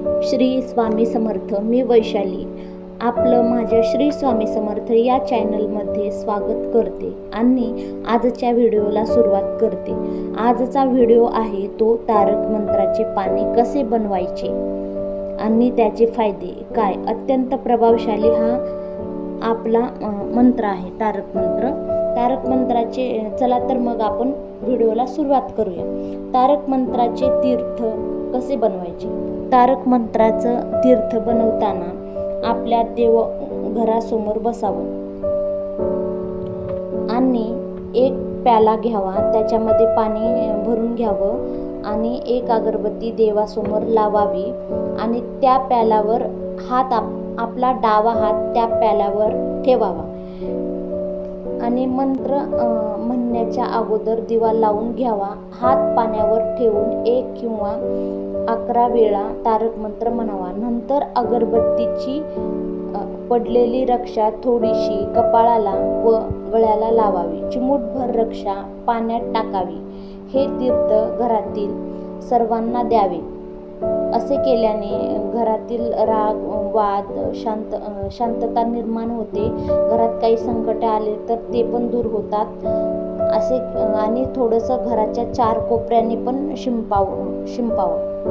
श्री स्वामी समर्थ मी वैशाली. आपलं माझ्या श्री स्वामी समर्थ या चॅनलमध्ये स्वागत करते आणि आजच्या व्हिडिओला सुरुवात करते. आजचा व्हिडिओ आहे तो तारक मंत्राचे पाणी कसे बनवायचे आणि त्याचे फायदे काय? अत्यंत प्रभावशाली हा आपला मंत्र आहे तारक मंत्र. तारक मंत्राचे चला तर मग आपण व्हिडिओला सुरुवात करूया. तारक मंत्राचे तीर्थ कसे बनवायचे? तारक मंत्राचं तीर्थ बनवताना आपल्या देव घरासमोर बसावं. आणि एक प्याला घ्यावा त्याच्यामध्ये पाणी भरून घ्यावं आणि एक अगरबत्ती देवासमोर लावावी आणि त्या प्यालावर हात आप आपला डावा हात त्या प्याल्यावर ठेवावा. आणि मंत्र म्हणण्याच्या अगोदर दिवा लावून घ्यावा. हात पाण्यावर ठेवून एक किंवा अकरा वेळा तारक मंत्र म्हणावा. नंतर अगरबत्तीची पडलेली रक्षा थोडीशी कपाळाला व गळ्याला लावावी. चिमूटभर रक्षा पाण्यात टाकावी. हे तीर्थ घरातील सर्वांना द्यावे. असे केल्याने घरातील राग वाद शांत शांतता निर्माण होते. घरात काही संकटे आले तर ते पण दूर होतात. असे आणि थोडंसं घराच्या चार कोपऱ्याने पण शिंपाव शिंपावं.